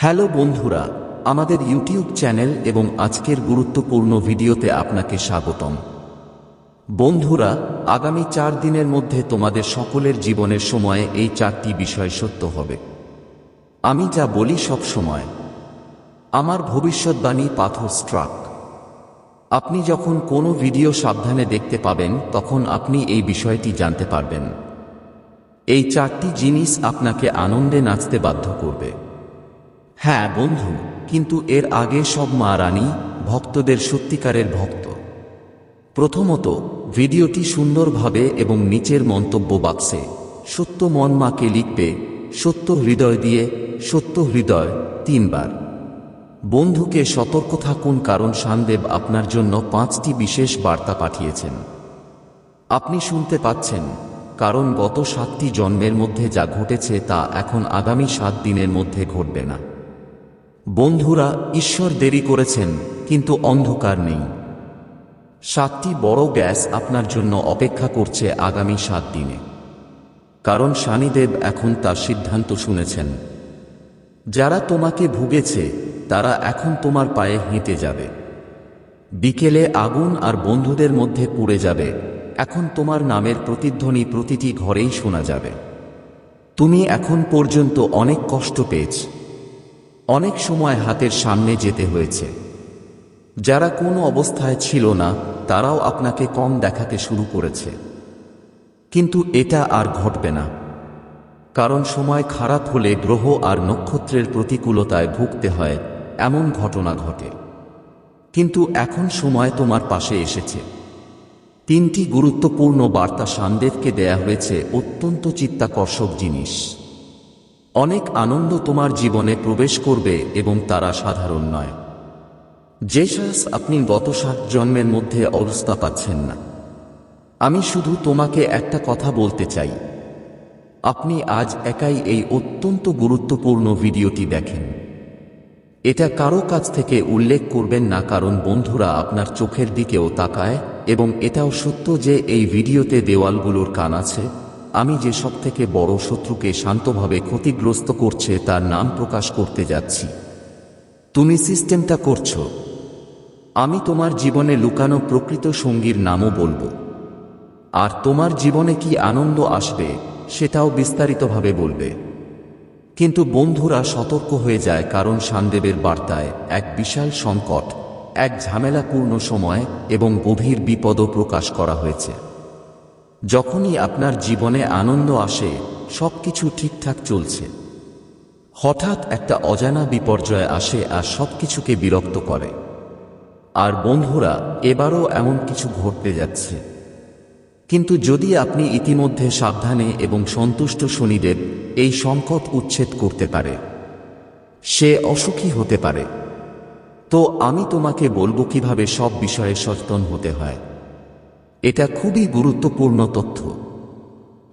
Hello বন্ধুরা, আমাদের YouTube channel এবং আজকের গুরুত্বপূর্ণ ভিডিওতে আপনাকে স্বাগতম। বন্ধুরা, আগামী চার দিনের মধ্যে তোমাদের সকলের জীবনের সময়ে এই চারটি বিষয় সত্য হবে। আমি যা বলি সব সময়, আমার ভবিষ্যৎবাণী পাথর স্ট্রাক। আপনি যখন কোনো ভিডিও সাবধানে দেখতে পাবেন, তখন আপনি এই বিষয়টি জানতে পারবেন। এই চারটি জিনিস আপনাকে আনন্দে নাচতে বাধ্য করবে। হ্যাঁ বন্ধু, কিন্তু এর আগে সব মা রানী ভক্তদের সত্যিকারের ভক্ত। প্রথমত, ভিডিওটি সুন্দরভাবে এবং নিচের মন্তব্য বাক্সে, সত্য মন মাকে লিখবে, সত্য হৃদয় দিয়ে, সত্য হৃদয় তিনবার। বন্ধুকে সতর্ক থাকুন কারণ শানদেব আপনার জন্য পাঁচটি বিশেষ বার্তা পাঠিয়েছেন। আপনি শুনতে পাচ্ছেন, কারণ গত সাতটি জন্মের মধ্যে যা ঘটেছে তা এখন আগামী সাত দিনের মধ্যে ঘটবে না। বন্ধুরা, ঈশ্বর দেরি করেছেন, কিন্তু অন্ধকার নেই। সাতটি বড় গ্যাস আপনার জন্য অপেক্ষা করছে আগামী সাত দিনে। কারণ শানিদেব এখন তার সিদ্ধান্ত শুনেছেন। যারা তোমাকে ভুগেছে, তারা এখন তোমার পায়ে হেঁটে যাবে। বিকেলে আগুন আর বন্ধুদের মধ্যে পুড়ে যাবে। এখন তোমার নামের প্রতিধ্বনি প্রতিটি ঘরেই শোনা যাবে। তুমি এখন পর্যন্ত অনেক কষ্ট পেয়েছ। অনেক সময় হাতের সামনে যেতে হয়েছে। যারা কোনো অবস্থায় ছিল না, তারাও আপনাকে কম দেখাতে শুরু করেছে। কিন্তু এটা আর ঘটবে না। কারণ সময় খারাপ হলে গ্রহ আর নক্ষত্রের প্রতিকূলতায় ভুগতে হয়, এমন ঘটনা ঘটে। কিন্তু এখন সময় তোমার পাশে এসেছে। তিনটি গুরুত্বপূর্ণ বার্তা সান্দেবকে দেয়া হয়েছে অত্যন্ত চিত্তাকর্ষক জিনিস। অনেক আনন্দ তোমার জীবনে প্রবেশ করবে এবং তারা সাধারণ নয়। যে শ্বাস আপনি গত সাত জন্মের মধ্যে অবস্থা পাচ্ছেন না। আমি শুধু তোমাকে একটা কথা বলতে চাই। আপনি আজ একাই এই অত্যন্ত গুরুত্বপূর্ণ ভিডিওটি দেখেন। এটা কারও কাছ থেকে উল্লেখ করবেন না, কারণ বন্ধুরা আপনার চোখের দিকেও তাকায় এবং এটাও সত্য যে এই ভিডিওতে দেওয়ালগুলোর কান আছে। আমি যে সব থেকে বড় শত্রুকে শান্তভাবে ক্ষতিগ্রস্ত করছে তার নাম প্রকাশ করতে যাচ্ছি। তুমি সিস্টেমটা করছ। আমি তোমার জীবনে লুকানো প্রকৃত সঙ্গীর নামও বলব। আর তোমার জীবনে কি আনন্দ আসবে, সেটাও বিস্তারিতভাবে বলবে। কিন্তু বন্ধুরা সতর্ক হয়ে যায় কারণ শানদেবের বার্তায় এক বিশাল সংকট, এক ঝামেলাপূর্ণ সময় এবং গভীর বিপদও প্রকাশ করা হয়েছে। যখনই আপনার জীবনে আনন্দ আসে, সবকিছু ঠিকঠাক চলছে। হঠাৎ একটা অজানা বিপর্যয় আসে আর সবকিছুকে বিরক্ত করে। আর বন্ধুরা, এবারও এমন কিছু ঘটতে যাচ্ছে। কিন্তু যদি আপনি ইতিমধ্যে সাবধানে এবং সন্তুষ্ট শনিদেব এই সংকট উচ্ছেদ করতে পারে, সে অসুখী হতে পারে। তো আমি তোমাকে বলব কীভাবে সব বিষয়ে সচেতন হতে হয়। এটা খুবই গুরুত্বপূর্ণ তথ্য।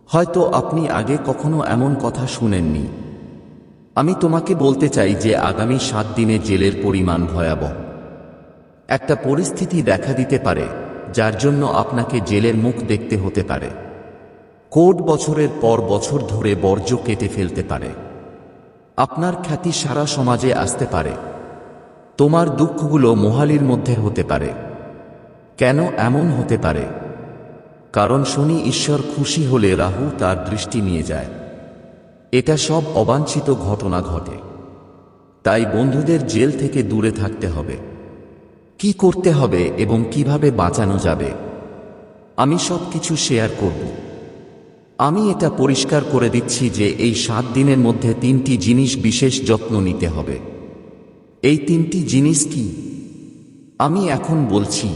হয়তো আপনি আগে কখনো এমন কথা শুনেননি। আমি তোমাকে বলতে চাই যে আগামী সাত দিনে জেলের পরিমাণ ভয়াবহ। একটা পরিস্থিতি দেখা দিতে পারে, যার জন্য আপনাকে জেলের মুখ দেখতে হতে পারে। কোট বছরের পর বছর ধরে বর্জ্য কেটে ফেলতে পারে। আপনার খ্যাতি সারা সমাজে আসতে পারে। তোমার দুঃখগুলো মোহালির মধ্যে হতে পারে। কেন এমন হতে পারে? কারণ শনি ঈশ্বর খুশি হলে রাহু তার দৃষ্টি নিয়ে যায়। এটা সব অবাঞ্ছিত ঘটনা ঘটে। তাই বন্ধুদের জেল থেকে দূরে থাকতে হবে। কি করতে হবে এবং কীভাবে বাঁচানো যাবে? আমি সব কিছু শেয়ার করব। আমি এটা পরিষ্কার করে দিচ্ছি যে এই সাত দিনের মধ্যে তিনটি জিনিস বিশেষ যত্ন নিতে হবে। এই তিনটি জিনিস কি? আমি এখন বলছি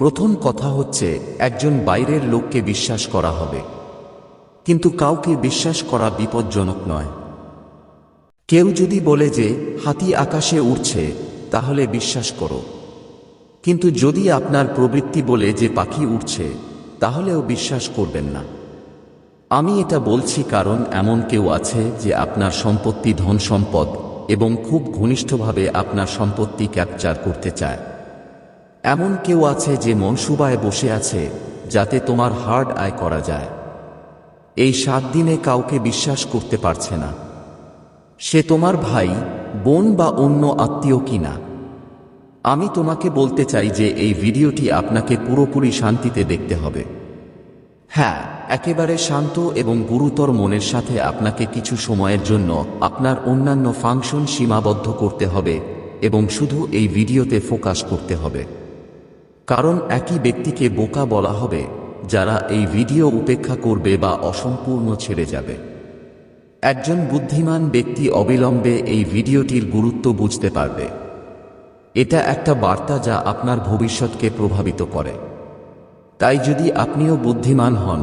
প্রথম কথা হচ্ছে, একজন বাইরের লোককে বিশ্বাস করা হবে। কিন্তু কাউকে বিশ্বাস করা বিপজ্জনক নয়। কেউ যদি বলে যে, হাতি আকাশে উড়ছে, তাহলে বিশ্বাস করো। কিন্তু যদি আপনার প্রবৃত্তি বলে যে, পাখি উঠছে তাহলেও বিশ্বাস করবেন না। আমি এটা বলছি কারণ এমন কেউ আছে যে, আপনার সম্পত্তি ধন সম্পদ এবং খুব ঘনিষ্ঠভাবে আপনার সম্পত্তি ক্যাপচার করতে চায়। এমন কেউ আছে যে মনসুবায় বসে আছে, যাতে তোমার হার্ড আয় করা যায়। এই সাত দিনে কাউকে বিশ্বাস করতে পারছে না। সে তোমার ভাই, বোন বা অন্য আত্মীয় কিনা? আমি তোমাকে বলতে চাই যে এই ভিডিওটি আপনাকে পুরোপুরি শান্তিতে দেখতে হবে। হ্যাঁ একেবারে শান্ত এবং গুরুতর মনের সাথে আপনাকে কিছু সময়ের জন্য আপনার অন্যান্য ফাংশন সীমাবদ্ধ করতে হবে এবং শুধু এই ভিডিওতে ফোকাস করতে হবে। কারণ একই ব্যক্তিকে বোকা বলা হবে, যারা এই ভিডিও উপেক্ষা করবে বা অসম্পূর্ণ ছেড়ে যাবে। একজন বুদ্ধিমান ব্যক্তি অবিলম্বে এই ভিডিওটির গুরুত্ব বুঝতে পারবে। এটা একটা বার্তা যা আপনার ভবিষ্যৎকে প্রভাবিত করে। তাই যদি আপনিও বুদ্ধিমান হন,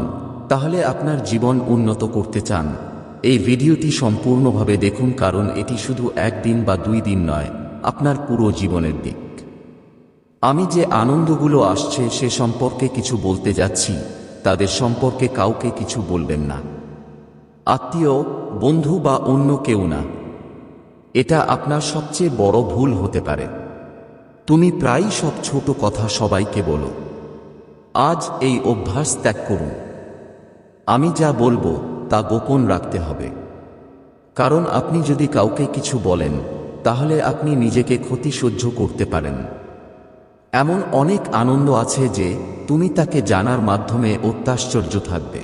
তাহলে আপনার জীবন উন্নত করতে চান। এই ভিডিওটি সম্পূর্ণভাবে দেখুন, কারণ এটি শুধু একদিন বা দুই দিন নয়, আপনার পুরো জীবনের দিক। আমি যে আনন্দগুলো আসছে সে সম্পর্কে কিছু বলতে যাচ্ছি, তাদের সম্পর্কে কাউকে কিছু বলবেন না। আত্মীয়, বন্ধু বা অন্য কেউ না। এটা আপনার সবচেয়ে বড় ভুল হতে পারে। তুমি প্রায়ই সব ছোট কথা সবাইকে বলো। আজ এই অভ্যাস ত্যাগ করুন। আমি যা বলব, তা গোপন রাখতে হবে। কারণ আপনি যদি কাউকে কিছু বলেন, তাহলে আপনি নিজেকে ক্ষতি সহ্য করতে পারেন। এমন অনেক আনন্দ আছে যে তুমি তাকে জানার মাধ্যমে অত্যাশ্চর্য থাকবে।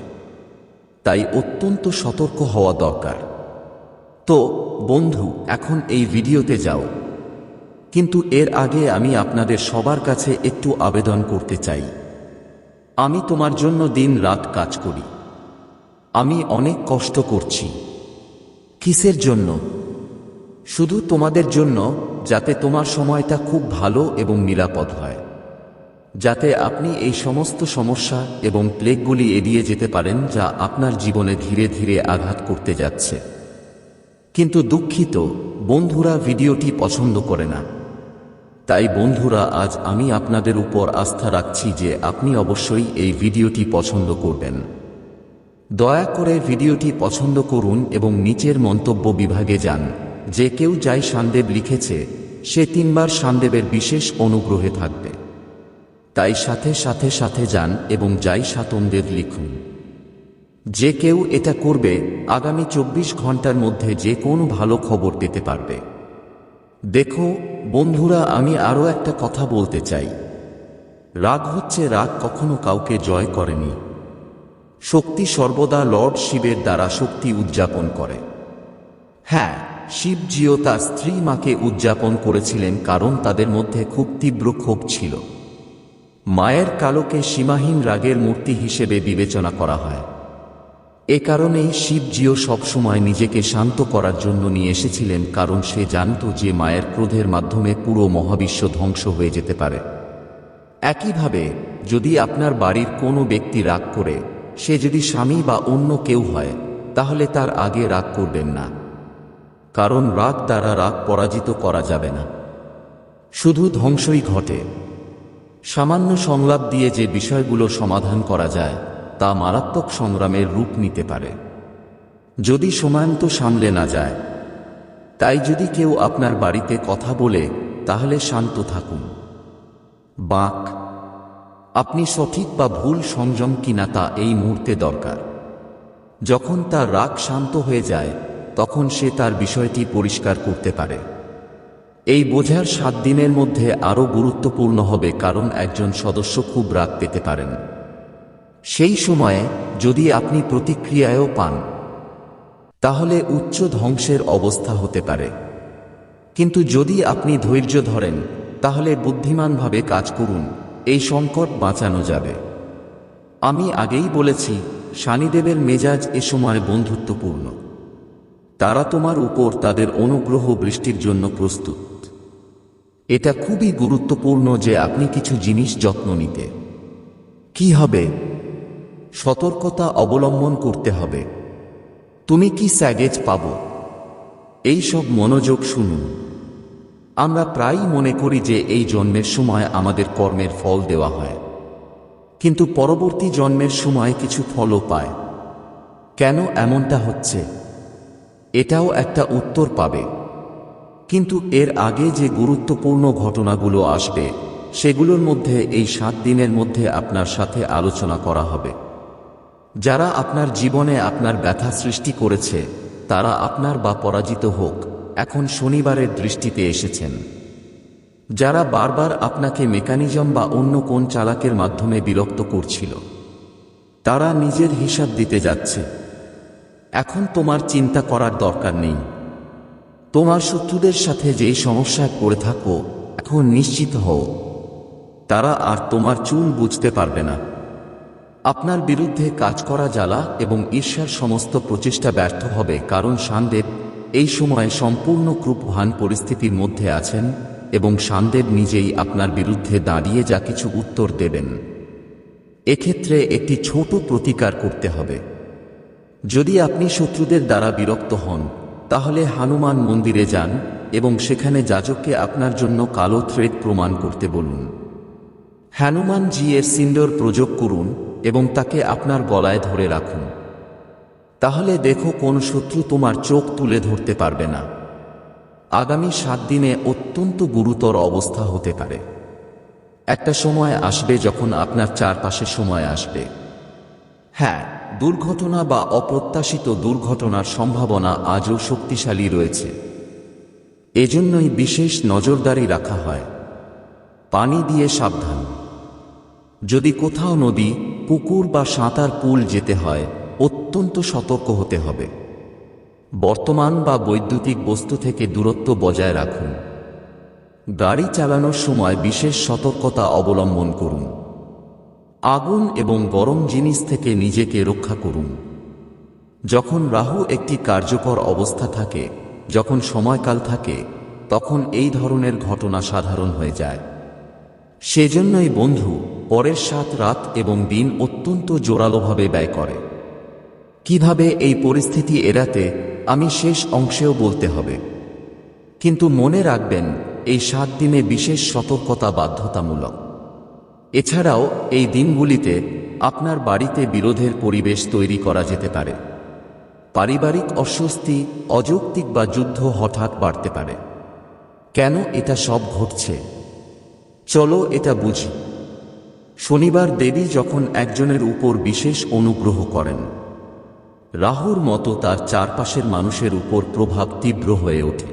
তাই অত্যন্ত সতর্ক হওয়া দরকার। তো, বন্ধু, এখন এই ভিডিওতে যাও। কিন্তু এর আগে আমি আপনাদের সবার কাছে একটু আবেদন করতে চাই। আমি তোমার জন্য দিন রাত কাজ করি। আমি অনেক কষ্ট করছি। কিসের জন্য? শুধু তোমাদের জন্য, যাতে তোমার সময়টা খুব ভালো এবং নিরাপদ হয়। যাতে আপনি এই সমস্ত সমস্যা এবং প্লেগগুলি এড়িয়ে যেতে পারেন যা আপনার জীবনে ধীরে ধীরে আঘাত করতে যাচ্ছে। কিন্তু দুঃখিত, বন্ধুরা ভিডিওটি পছন্দ করে না। তাই বন্ধুরা, আজ আমি আপনাদের উপর আস্থা রাখছি যে আপনি অবশ্যই এই ভিডিওটি পছন্দ করবেন। দয়া করে ভিডিওটি পছন্দ করুন এবং নিচের মন্তব্য বিভাগে যান। যে কেউ যাই সান্দেব লিখেছে, সে তিনবার সান্দেবের বিশেষ অনুগ্রহে থাকবে। তাই সাথে সাথে সাথে যান এবং যাই সাতন্দেব লিখুন। যে কেউ এটা করবে, আগামী চব্বিশ ঘণ্টার মধ্যে যে কোনো ভালো খবর পেতে পারবে। দেখো, বন্ধুরা, আমি আরও একটা কথা বলতে চাই। রাগ হচ্ছে রাগ কখনো কাউকে জয় করেনি। শক্তি সর্বদা লর্ড শিবের দ্বারা শক্তি উদযাপন করে। হ্যাঁ শিবজিও তার স্ত্রী মাকে উদযাপন করেছিলেন কারণ তাদের মধ্যে খুব তীব্র ক্ষোভ ছিল। মায়ের কালোকে সীমাহীন রাগের মূর্তি হিসেবে বিবেচনা করা হয়। এ কারণেই শিবজিও সবসময় নিজেকে শান্ত করার জন্য নিয়ে এসেছিলেন কারণ সে জানত যে মায়ের ক্রোধের মাধ্যমে পুরো মহাবিশ্ব ধ্বংস হয়ে যেতে পারে। একইভাবে, যদি আপনার বাড়ির কোনো ব্যক্তি রাগ করে, সে যদি স্বামী বা অন্য কেউ হয়, তাহলে তার আগে রাগ করবেন না। কারণ রাগ দ্বারা রাগ পরাজিত করা যাবে না। শুধু ধ্বংসই ঘটে। সামান্য সংলাপ দিয়ে যে বিষয়গুলো সমাধান করা যায়, তা মারাত্মক সংগ্রামের রূপ নিতে পারে। যদি সময়ন্ত সামলে না যায়, তাই যদি কেউ আপনার বাড়িতে কথা বলে, তাহলে শান্ত থাকুন। বাক, আপনি সঠিক বা ভুল সংযম কিনা তা এই মুহূর্তে দরকার। যখন তার রাগ শান্ত হয়ে যায় তখন সে তার বিষয়টি পরিষ্কার করতে পারে। এই বোঝার সাত দিনের মধ্যে আরও গুরুত্বপূর্ণ হবে কারণ একজন সদস্য খুব রাগ পেতে পারেন। সেই সময়ে, যদি আপনি প্রতিক্রিয়ায়ও পান, তাহলে উচ্চ ধ্বংসের অবস্থা হতে পারে। কিন্তু যদি আপনি ধৈর্য ধরেন, তাহলে বুদ্ধিমানভাবে কাজ করুন, এই সংকট বাঁচানো যাবে। আমি আগেই বলেছি, শানিদেবের মেজাজ এ সময় বন্ধুত্বপূর্ণ। তারা তোমার উপর তাদের অনুগ্রহ বৃষ্টির জন্য প্রস্তুত। এটা খুবই গুরুত্বপূর্ণ যে আপনি কিছু জিনিস যত্ন নিতে। কি হবে? সতর্কতা অবলম্বন করতে হবে। তুমি কি স্যাগেজ পাব? এই সব মনোযোগ শুনুন। আমরা প্রায়ই মনে করি যে এই জন্মের সময় আমাদের কর্মের ফল দেওয়া হয়। কিন্তু পরবর্তী জন্মের সময় কিছু ফলও পায়। কেন এমনটা হচ্ছে? এটাও একটা উত্তর পাবে। কিন্তু এর আগে যে গুরুত্বপূর্ণ ঘটনাগুলো আসবে, সেগুলোর মধ্যে এই সাত দিনের মধ্যে আপনার সাথে আলোচনা করা হবে। যারা আপনার জীবনে আপনার ব্যথা সৃষ্টি করেছে, তারা আপনার বা পরাজিত হোক, এখন শনিবারের দৃষ্টিতে এসেছেন। যারা বারবার আপনাকে মেকানিজম বা অন্য কোন চালাকের মাধ্যমে বিরক্ত করছিল, তারা নিজের হিসাব দিতে যাচ্ছে। এখন তোমার চিন্তা করার দরকার নেই। তোমার শত্রুদের সাথে যেই সমস্যায় পড়ে থাকো, এখন নিশ্চিত হও। তারা আর তোমার চুল বুঝতে পারবে না। আপনার বিরুদ্ধে কাজ করা জ্বালা এবং ঈর্ষার সমস্ত প্রচেষ্টা ব্যর্থ হবে কারণ শানদেব এই সময়ে সম্পূর্ণ ক্রূপভান পরিস্থিতির মধ্যে আছেন এবং শানদেব নিজেই আপনার বিরুদ্ধে দাঁড়িয়ে যা কিছু উত্তর দেবেন। এক্ষেত্রে একটি ছোট প্রতিকার করতে হবে। যদি আপনি শত্রুদের দ্বারা বিরক্ত হন, তাহলে হানুমান মন্দিরে যান এবং সেখানে যাজককে আপনার জন্য কালো থ্রেড প্রমাণ করতে বলুন। হনুমান জি এর সিন্ডর প্রযোগ করুন এবং তাকে আপনার গলায় ধরে রাখুন। তাহলে দেখো কোন শত্রু তোমার চোখ তুলে ধরতে পারবে না। আগামী সাত দিনে অত্যন্ত গুরুতর অবস্থা হতে পারে। একটা সময় আসবে যখন আপনার চারপাশে সময় আসবে। হ্যাঁ দুর্ঘটনা বা অপ্রত্যাশিত দুর্ঘটনার সম্ভাবনা আজও শক্তিশালী রয়েছে। এজন্যই বিশেষ নজরদারি রাখা হয়। পানি দিয়ে সাবধান। যদি কোথাও নদী, পুকুর বা সাঁতার পুল যেতে হয়, অত্যন্ত সতর্ক হতে হবে। বর্তমান বা বৈদ্যুতিক বস্তু থেকে দূরত্ব বজায় রাখুন। গাড়ি চালানোর সময় বিশেষ সতর্কতা অবলম্বন করুন। আগুন এবং গরম জিনিস থেকে নিজেকে রক্ষা করুন। যখন রাহু একটি কার্যকর অবস্থা থাকে, যখন সময়কাল থাকে, তখন এই ধরনের ঘটনা সাধারণ হয়ে যায়। সেজন্যই বন্ধু পরের সাত রাত এবং দিন অত্যন্ত জোরালোভাবে ব্যয় করে। কীভাবে এই পরিস্থিতি এড়াতে আমি শেষ অংশেও বলতে হবে। কিন্তু মনে রাখবেন, এই সাত দিনে বিশেষ সতর্কতা বাধ্যতামূলক। এছাড়াও, এই দিনগুলিতে আপনার বাড়িতে বিরোধের পরিবেশ তৈরি করা যেতে পারে। পারিবারিক অস্বস্তি, অযৌক্তিক বা যুদ্ধ হঠাৎ বাড়তে পারে। কেন এটা সব ঘটছে? চলো এটা বুঝি। শনিবার দেবী যখন একজনের উপর বিশেষ অনুগ্রহ করেন, রাহুর মতো তার চারপাশের মানুষের উপর প্রভাব তীব্র হয়ে ওঠে।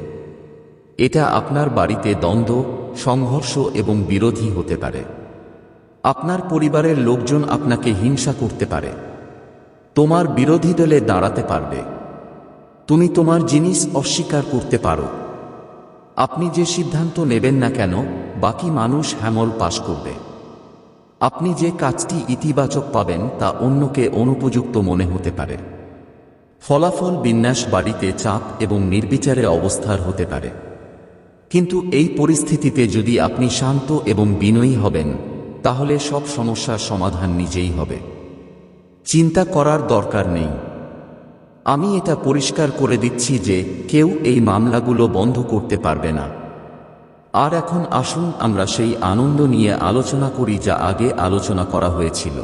এটা আপনার বাড়িতে দ্বন্দ্ব, সংঘর্ষ এবং বিরোধী হতে পারে। আপনার পরিবারের লোকজন আপনাকে হিংসা করতে পারে। তোমার বিরোধী দলে দাঁড়াতে পারবে। তুমি তোমার জিনিস অস্বীকার করতে পারো। আপনি যে সিদ্ধান্ত নেবেন না কেন, বাকি মানুষ হ্যামল পাশ করবে। আপনি যে কাজটি ইতিবাচক পাবেন, তা অন্যকে অনুপযুক্ত মনে হতে পারে। ফলাফল বিন্যাস বাড়িতে চাপ এবং নির্বিচারে অবস্থার হতে পারে। কিন্তু এই পরিস্থিতিতে যদি আপনি শান্ত এবং বিনয়ী হবেন তাহলে সব সমস্যার সমাধান নিজেই হবে। চিন্তা করার দরকার নেই। আমি এটা পরিষ্কার করে দিচ্ছি যে কেউ এই মামলাগুলো বন্ধ করতে পারবে না। আর এখন আসুন আমরা সেই আনন্দ নিয়ে আলোচনা করি যা আগে আলোচনা করা হয়েছিল।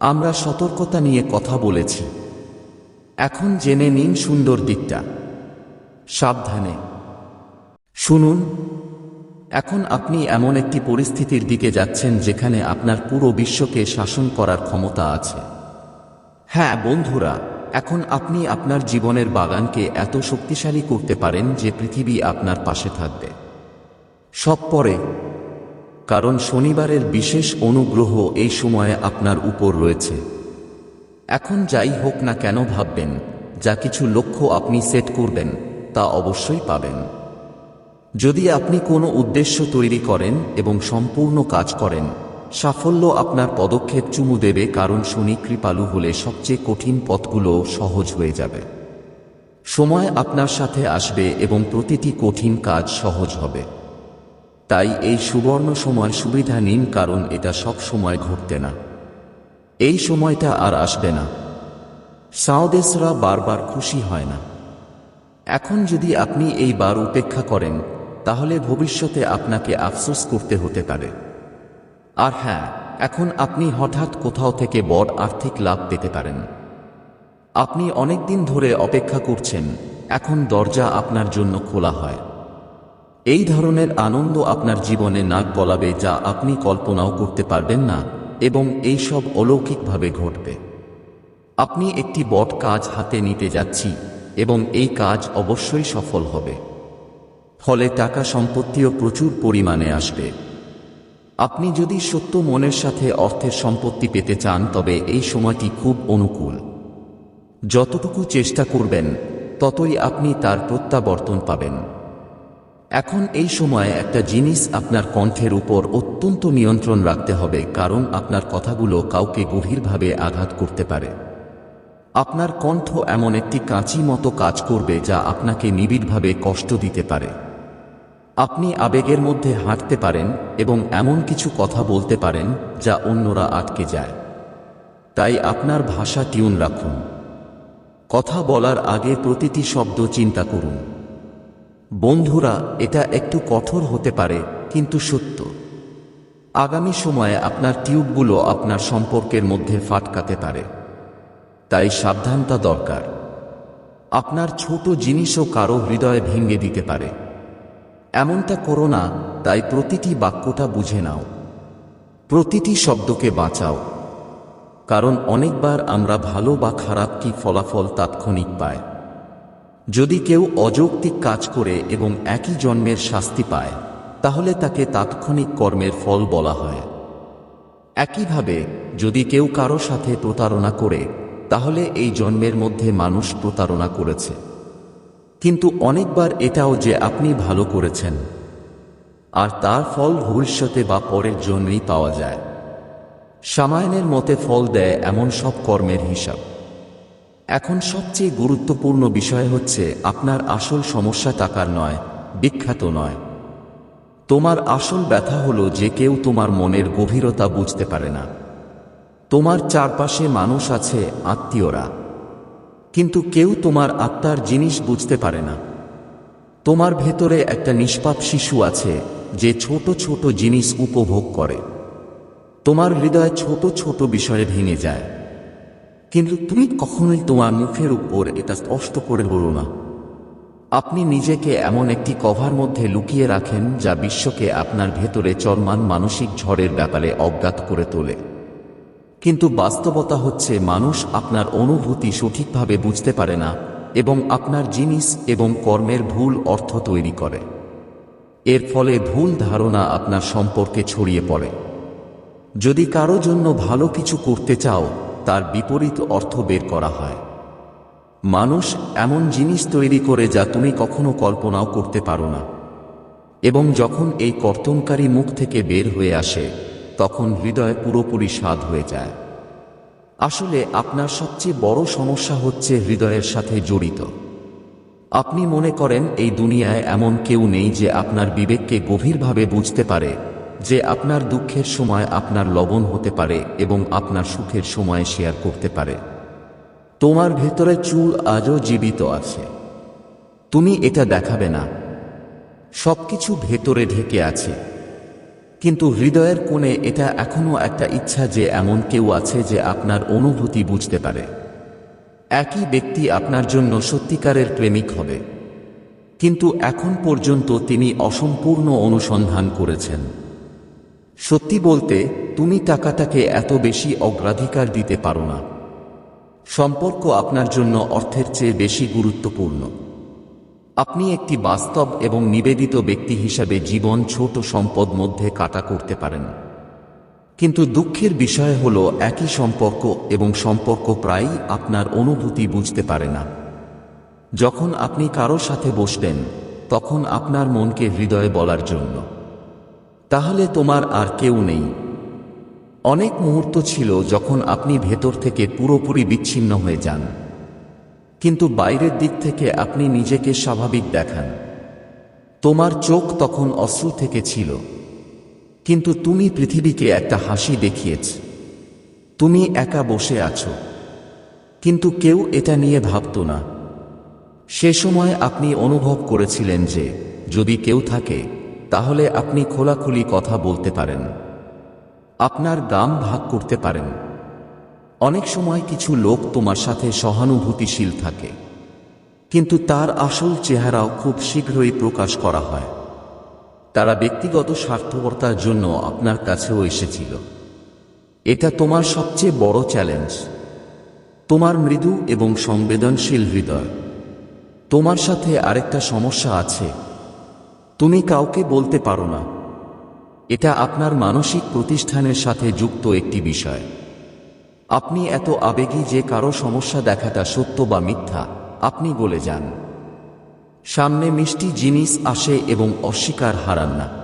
আমরা সতর্কতা নিয়ে কথা বলেছি। এখন জেনে নিন সুন্দর দিকটা। সাবধানে। শুনুন এখন আপনি এমন একটি পরিস্থিতির দিকে যাচ্ছেন যেখানে আপনার পুরো বিশ্বকে শাসন করার ক্ষমতা আছে। হ্যাঁ বন্ধুরা, এখন আপনি আপনার জীবনের বাগানকে এত শক্তিশালী করতে পারেন যে পৃথিবী আপনার পাশে থাকবে। সব পরে, কারণ শনিবারের বিশেষ অনুগ্রহ এই সময়ে আপনার উপর রয়েছে। এখন যাই হোক না কেন ভাববেন, যা কিছু লক্ষ্য আপনি সেট করবেন, তা অবশ্যই পাবেন। যদি আপনি কোনো উদ্দেশ্য তৈরি করেন এবং সম্পূর্ণ কাজ করেন, সাফল্য আপনার পদক্ষেপ চুমু দেবে কারণ শনি কৃপালু হলে সবচেয়ে কঠিন পথগুলো সহজ হয়ে যাবে। সময় আপনার সাথে আসবে এবং প্রতিটি কঠিন কাজ সহজ হবে। তাই এই সুবর্ণ সময় সুবিধা নিন কারণ এটা সব সময় ঘটতে না। এই সময়টা আর আসবে না। সাওদেশরা বারবার খুশি হয় না। এখন যদি আপনি এই বার উপেক্ষা করেন তাহলে ভবিষ্যতে আপনাকে আফসোস করতে হতে পারে। আর হ্যাঁ এখন আপনি হঠাৎ কোথাও থেকে বড় আর্থিক লাভ পেতে পারেন। আপনি অনেক দিন ধরে অপেক্ষা করছেন, এখন দরজা আপনার জন্য খোলা হয়। এই ধরনের আনন্দ আপনার জীবনে নাক গলাবে যা আপনি কল্পনাও করতে পারবেন না, এবং এই সব অলৌকিকভাবে ঘটবে। আপনি একটি বট কাজ হাতে নিতে যাচ্ছি, এবং এই কাজ অবশ্যই সফল হবে। ফলে টাকা সম্পত্তিও প্রচুর পরিমাণে আসবে। আপনি যদি সত্য মনের সাথে অর্থের সম্পত্তি পেতে চান, তবে এই সময়টি খুব অনুকূল। যতটুকু চেষ্টা করবেন, ততই আপনি তার প্রত্যাবর্তন পাবেন। এখন এই সময়ে একটা জিনিস আপনার কণ্ঠের উপর অত্যন্ত নিয়ন্ত্রণ রাখতে হবে, কারণ আপনার কথাগুলো কাউকে গভীরভাবে আঘাত করতে পারে। আপনার কণ্ঠ এমন একটি কাঁচি মতো কাজ করবে, যা আপনাকে নিবিড়ভাবে কষ্ট দিতে পারে। আপনি আবেগের মধ্যে হাঁটতে পারেন এবং এমন কিছু কথা বলতে পারেন যা অন্যরা আটকে যায়। তাই আপনার ভাষা টিউন রাখুন। কথা বলার আগে প্রতিটি শব্দ চিন্তা করুন। বন্ধুরা, এটা একটু কঠোর হতে পারে, কিন্তু সত্য। আগামী সময়ে আপনার টিউবগুলো আপনার সম্পর্কের মধ্যে ফাটকাতে পারে। তাই সাবধানতা দরকার। আপনার ছোট জিনিসও কারও হৃদয়ে ভেঙে দিতে পারে। এমনটা করো না, তাই প্রতিটি বাক্যটা বুঝে নাও। প্রতিটি শব্দকে বাঁচাও। কারণ অনেকবার আমরা ভালো বা খারাপ কি ফলাফল তাৎক্ষণিক পায় যদি কেউ অযৌক্তিক কাজ করে এবং একই জন্মের শাস্তি পায়, তাহলে তাকে তাৎক্ষণিক কর্মের ফল বলা হয়। একইভাবে, যদি কেউ কারও সাথে প্রতারণা করে, তাহলে এই জন্মের মধ্যে মানুষ প্রতারণা করেছে। কিন্তু অনেকবার এটাও যে আপনি ভালো করেছেন। আর তার ফল ভবিষ্যতে বা পরের জন্যই পাওয়া যায়। সামায়নের মতে ফল দেয় এমন সব কর্মের হিসাব। এখন সবচেয়ে গুরুত্বপূর্ণ বিষয় হচ্ছে আপনার আসল সমস্যা টাকার নয়, বিখ্যাত নয়। তোমার আসল ব্যথা হলো যে কেউ তোমার মনের গভীরতা বুঝতে পারে না। তোমার চারপাশে মানুষ আছে আত্মীয়রা। কিন্তু কেউ তোমার আত্মার জিনিস বুঝতে পারে না। তোমার ভেতরে একটা নিষ্পাপ শিশু আছে, যে ছোট ছোট জিনিস উপভোগ করে। তোমার হৃদয় ছোট ছোট বিষয়ে ভেঙে যায়। কিন্তু তুমি কখনোই তোমার মুখের উপর এটা স্পষ্ট করে বলো না। আপনি নিজেকে এমন একটি কভার মধ্যে লুকিয়ে রাখেন, যা বিশ্বকে আপনার ভেতরে চরমান মানসিক ঝড়ের ব্যাপারে অজ্ঞাত করে তোলে। কিন্তু বাস্তবতা হচ্ছে মানুষ আপনার অনুভূতি সঠিকভাবে বুঝতে পারে না এবং আপনার জিনিস এবং কর্মের ভুল অর্থ তৈরি করে। এর ফলে ভুল ধারণা আপনার সম্পর্কে ছড়িয়ে পড়ে। যদি কারও জন্য ভালো কিছু করতে চাও, তার বিপরীত অর্থ বের করা হয়। মানুষ এমন জিনিস তৈরি করে যা তুমি কখনো কল্পনাও করতে পারো না। এবং যখন এই কর্তনকারী মুখ থেকে বের হয়ে আসে তখন হৃদয় পুরোপুরি স্বাদ হয়ে যায়। আসলে আপনার সবচেয়ে বড় সমস্যা হচ্ছে হৃদয়ের সাথে জড়িত। আপনি মনে করেন এই দুনিয়ায় এমন কেউ নেই যে আপনার বিবেককে গভীরভাবে বুঝতে পারে যে আপনার দুঃখের সময় আপনার লবণ হতে পারে এবং আপনার সুখের সময় শেয়ার করতে পারে। তোমার ভেতরে চুল আজও জীবিত আছে। তুমি এটা দেখাবে না। সবকিছু ভেতরে ঢেকে আছে। কিন্তু হৃদয়ের কোণে এটা এখনও একটা ইচ্ছা যে এমন কেউ আছে যে আপনার অনুভূতি বুঝতে পারে। একই ব্যক্তি আপনার জন্য সত্যিকারের প্রেমিক হবে। কিন্তু এখন পর্যন্ত তিনি অসম্পূর্ণ অনুসন্ধান করেছেন। সত্যি বলতে, তুমি টাকাটাকে এত বেশি অগ্রাধিকার দিতে পারো না। সম্পর্ক আপনার জন্য অর্থের চেয়ে বেশি গুরুত্বপূর্ণ। আপনি একটি বাস্তব এবং নিবেদিত ব্যক্তি হিসাবে জীবন ছোট সম্পদ মধ্যে কাটা করতে পারেন। কিন্তু দুঃখের বিষয় হল, একই সম্পর্ক এবং সম্পর্ক প্রায়ই আপনার অনুভূতি বুঝতে পারে না। যখন আপনি কারও সাথে বসবেন, তখন আপনার মনকে হৃদয়ে বলার জন্য। তাহলে তোমার আর কেউ নেই। অনেক মুহূর্ত ছিল যখন আপনি ভেতর থেকে পুরোপুরি বিচ্ছিন্ন হয়ে যান। কিন্তু বাইরের দিক থেকে আপনি নিজেকে স্বাভাবিক দেখান। তোমার চোখ তখন অশ্রু থেকে ছিল। কিন্তু তুমি পৃথিবীকে একটা হাসি দেখিয়েছ। তুমি একা বসে আছো। কিন্তু কেউ এটা নিয়ে ভাবত না। সে সময় আপনি অনুভব করেছিলেন যে, যদি কেউ থাকে, তাহলে আপনি খোলাখুলি কথা বলতে পারেন। আপনার গাম ভাগ করতে পারেন। অনেক সময় কিছু লোক তোমার সাথে সহানুভূতিশীল থাকে। কিন্তু তার আসল চেহারাও খুব শীঘ্রই প্রকাশ করা হয়। তারা ব্যক্তিগত স্বার্থপরতার জন্য আপনার কাছেও এসেছিল। এটা তোমার সবচেয়ে বড় চ্যালেঞ্জ। তোমার মৃদু এবং সংবেদনশীল হৃদয়। তোমার সাথে আরেকটা সমস্যা আছে। তুমি কাউকে বলতে পারো না। এটা আপনার মানসিক প্রতিষ্ঠানের সাথে যুক্ত একটি বিষয়। আপনি এত আবেগী যে কারও সমস্যা দেখাটা সত্য বা মিথ্যা, আপনি বলে যান। সামনে মিষ্টি জিনিস আসে এবং অস্বীকার হারান না।